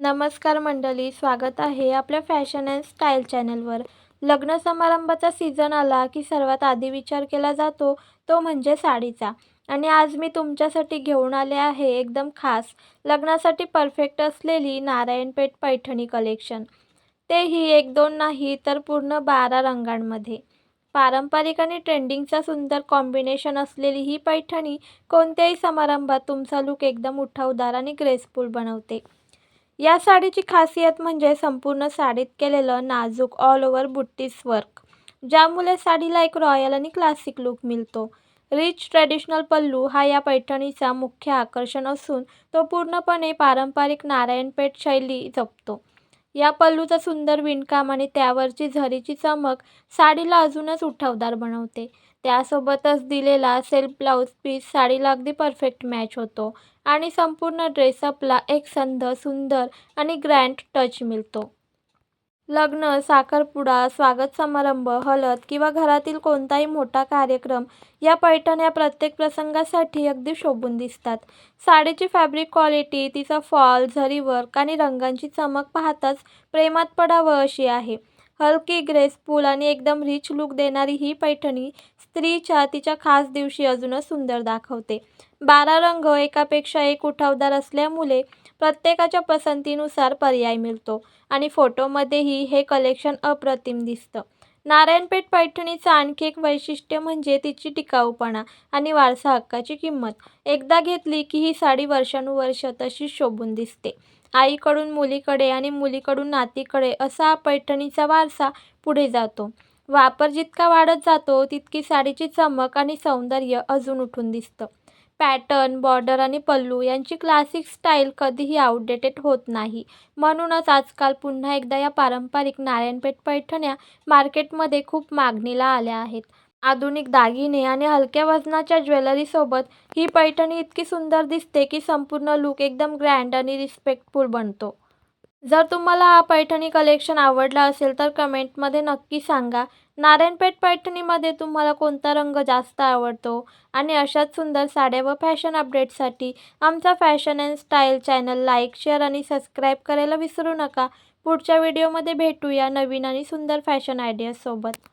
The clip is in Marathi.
नमस्कार मंडळी स्वागत आहे आपल्या फॅशन अँड स्टाईल चॅनलवर. लग्न समारंभाचा सीझन आला की सर्वात आधी विचार केला जातो तो म्हणजे साडीचा. आणि आज मी तुमच्यासाठी घेऊन आले आहे एकदम खास लग्नासाठी परफेक्ट असलेली नारायणपेठ पैठणी कलेक्शन. तेही एक दोन नाही तर पूर्ण बारा रंगांमध्ये. पारंपरिक आणि ट्रेंडिंगचा सुंदर कॉम्बिनेशन असलेली ही पैठणी कोणत्याही समारंभात तुमचा लूक एकदम उठावदार आणि ग्रेसफुल बनवते. या साडीची खासियत म्हणजे संपूर्ण साडीत केलेलं नाजूक ऑल ओव्हर बुट्टीस वर्क ज्यामुळे साडीला एक रॉयल आणि क्लासिक लुक मिळतो. रिच ट्रेडिशनल पल्लू हा या पैठणीचा मुख्य आकर्षण असून तो पूर्णपणे पारंपरिक नारायणपेठ शैली जपतो. या पल्लूचं सुंदर विणकाम आणि त्यावरची झरीची चमक साडीला अजूनच उठावदार बनवते. त्यासोबतच दिलेला सेल्फ ब्लाऊज पीस साडीला अगदी परफेक्ट मॅच होतो. आणि संपूर्ण ड्रेसअपला एक संध सुंदर आणि ग्रँड टच मिळतो. लग्न साखरपुडा स्वागत समारंभ हळद किंवा घरातील कोणताही मोठा कार्यक्रम या पैठण्या प्रत्येक प्रसंगासाठी अगदी शोभून दिसतात. साडीची फॅब्रिक क्वालिटी तिचा फॉल झरी वर्क आणि रंगांची चमक पाहताच प्रेमात पडावं अशी आहे. हलकी ग्रेसफुल आणि एकदम रिच लुक देणारी ही पैठणी स्त्रीच्या तिच्या खास दिवशी अजूनच सुंदर दाखवते. बारा रंग एकापेक्षा एक उठावदार असल्यामुळे प्रत्येकाच्या पसंतीनुसार पर्याय मिळतो आणि फोटोमध्येही हे कलेक्शन अप्रतिम दिसतं. नारायणपेठ पैठणीचं आणखी एक वैशिष्ट्य म्हणजे तिची टिकाऊपणा आणि वारसा हक्काची किंमत. एकदा घेतली की ही साडी वर्षानुवर्ष तशीच शोभून दिसते. आईकडून मुलीकडे आणि मुलीकडून नातीकडे असा हा पैठणीचा वारसा पुढे जातो. वापर जितका वाढत जातो तितकी साडीची चमक आणि सौंदर्य अजून उठून दिसतं. पॅटर्न बॉर्डर आणि पल्लू यांची क्लासिक स्टाईल कधीही आउटडेटेड होत नाही. म्हणूनच आजकाल पुन्हा एकदा या पारंपरिक नारायणपेठ पैठण्या मार्केटमध्ये खूप मागणीला आल्या आहेत. आधुनिक दागिने आणि हलक्या वजनाच्या ज्वेलरीसोबत ही पैठणी इतकी सुंदर दिसते की संपूर्ण लूक एकदम ग्रँड आणि रिस्पेक्टफुल बनतो. जर तुम्हाला हा पैठणी कलेक्शन आवडला असेल तर कमेंटमध्ये नक्की सांगा. नारायणपेठ पैठणीमध्ये तुम्हाला कोणता रंग जास्त आवडतो? आणि अशाच सुंदर साड्या व फॅशन अपडेटसाठी आमचा fashion and style channel like share आणि सबस्क्राईब करायला विसरू नका. पुढच्या व्हिडिओमध्ये भेटूया नवीन आणि सुंदर फॅशन आयडियासोबत